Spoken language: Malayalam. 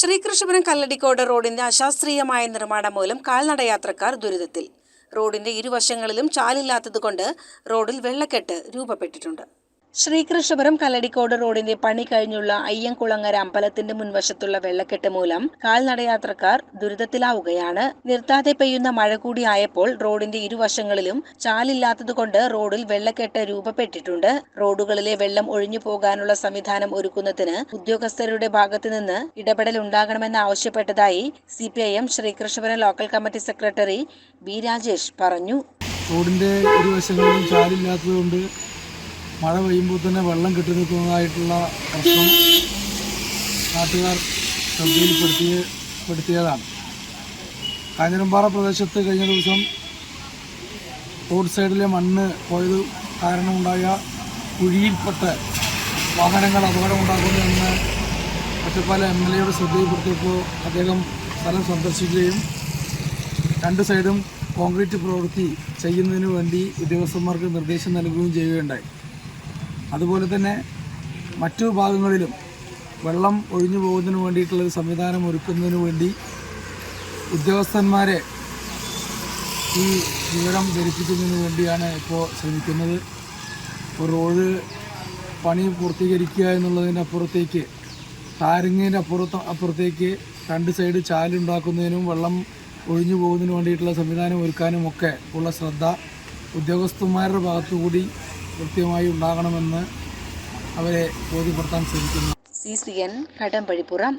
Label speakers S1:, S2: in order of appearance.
S1: ശ്രീകൃഷ്ണപുരം കല്ലടിക്കോട് റോഡിന്റെ അശാസ്ത്രീയമായ നിർമ്മാണം മൂലം കാൽനടയാത്രക്കാർ ദുരിതത്തിൽ. റോഡിന്റെ ഇരുവശങ്ങളിലും ചാലില്ലാത്തതുകൊണ്ട് റോഡിൽ വെള്ളക്കെട്ട് രൂപപ്പെട്ടിട്ടുണ്ട്. ശ്രീകൃഷ്ണപുരം കല്ലടിക്കോട് റോഡിന്റെ പണി കഴിഞ്ഞുള്ള അയ്യംകുളങ്ങര അമ്പലത്തിന്റെ മുൻവശത്തുള്ള വെള്ളക്കെട്ട് മൂലം കാൽനടയാത്രക്കാർ ദുരിതത്തിലാവുകയാണ്. നിർത്താതെ പെയ്യുന്ന മഴ കൂടിയായപ്പോൾ റോഡിന്റെ ഇരുവശങ്ങളിലും ചാലില്ലാത്തതുകൊണ്ട് റോഡിൽ വെള്ളക്കെട്ട് രൂപപ്പെട്ടിട്ടുണ്ട്. റോഡുകളിലെ വെള്ളം ഒഴിഞ്ഞു പോകാനുള്ള സംവിധാനം ഒരുക്കുന്നതിന് ഉദ്യോഗസ്ഥരുടെ ഭാഗത്തുനിന്ന് ഇടപെടൽ ഉണ്ടാകണമെന്ന് ആവശ്യപ്പെട്ടതായി C P I M Sreekrishnapuram local committee secretary B Rajesh പറഞ്ഞു.
S2: റോഡിന്റെ ഇരുവശങ്ങളിലും ചാലില്ലാത്തതുകൊണ്ട് മഴ പെയ്യുമ്പോൾ തന്നെ വെള്ളം കെട്ടി നിൽക്കുന്നതായിട്ടുള്ള പ്രശ്നം നാട്ടുകാർ ശ്രദ്ധയിൽപ്പെടുത്തിയ പെടുത്തിയതാണ്. കാഞ്ഞിരമ്പാറ പ്രദേശത്ത് കഴിഞ്ഞ ദിവസം റോഡ് സൈഡിലെ മണ്ണ് പോയത് കാരണമുണ്ടായ കുഴിയിൽപ്പെട്ട് വാഹനങ്ങൾ അപകടമുണ്ടാക്കുന്നു എന്ന് ഒറ്റപ്പാല എം എൽ എയുടെ ശ്രദ്ധയിൽപ്പെടുത്തിയപ്പോൾ അദ്ദേഹം സ്ഥലം സന്ദർശിക്കുകയും രണ്ട് സൈഡും കോൺക്രീറ്റ് പ്രവൃത്തി ചെയ്യുന്നതിന് വേണ്ടി ഉദ്യോഗസ്ഥന്മാർക്ക് നിർദ്ദേശം നൽകുകയും ചെയ്യുകയുണ്ടായി. അതുപോലെ തന്നെ മറ്റു ഭാഗങ്ങളിലും വെള്ളം ഒഴിഞ്ഞു പോകുന്നതിന് വേണ്ടിയിട്ടുള്ള ഒരു സംവിധാനം ഒരുക്കുന്നതിന് വേണ്ടി ഉദ്യോഗസ്ഥന്മാരെ ഈ വിവരം ധരിപ്പിക്കുന്നതിന് വേണ്ടിയാണ് ഇപ്പോൾ ശ്രമിക്കുന്നത്. റോഡ് പണി പൂർത്തീകരിക്കുക എന്നുള്ളതിന്റെ അപ്പുറത്തേക്ക് ടാരിങ്ങിന്റെ അപ്പുറത്ത് അപ്പുറത്തേക്ക് രണ്ട് സൈഡ് ചാലുണ്ടാക്കുന്നതിനും വെള്ളം ഒഴിഞ്ഞു പോകുന്നതിന് വേണ്ടിയിട്ടുള്ള സംവിധാനം ഒരുക്കാനും ഒക്കെ ഉള്ള ശ്രദ്ധ ഉദ്യോഗസ്ഥന്മാരുടെ ഭാഗത്തുകൂടി കൃത്യമായി ഉണ്ടാകണമെന്ന് അവരെ ബോധ്യപ്പെടുത്താൻ ശ്രമിക്കുന്നു.
S1: C C N Kadambazhipuram.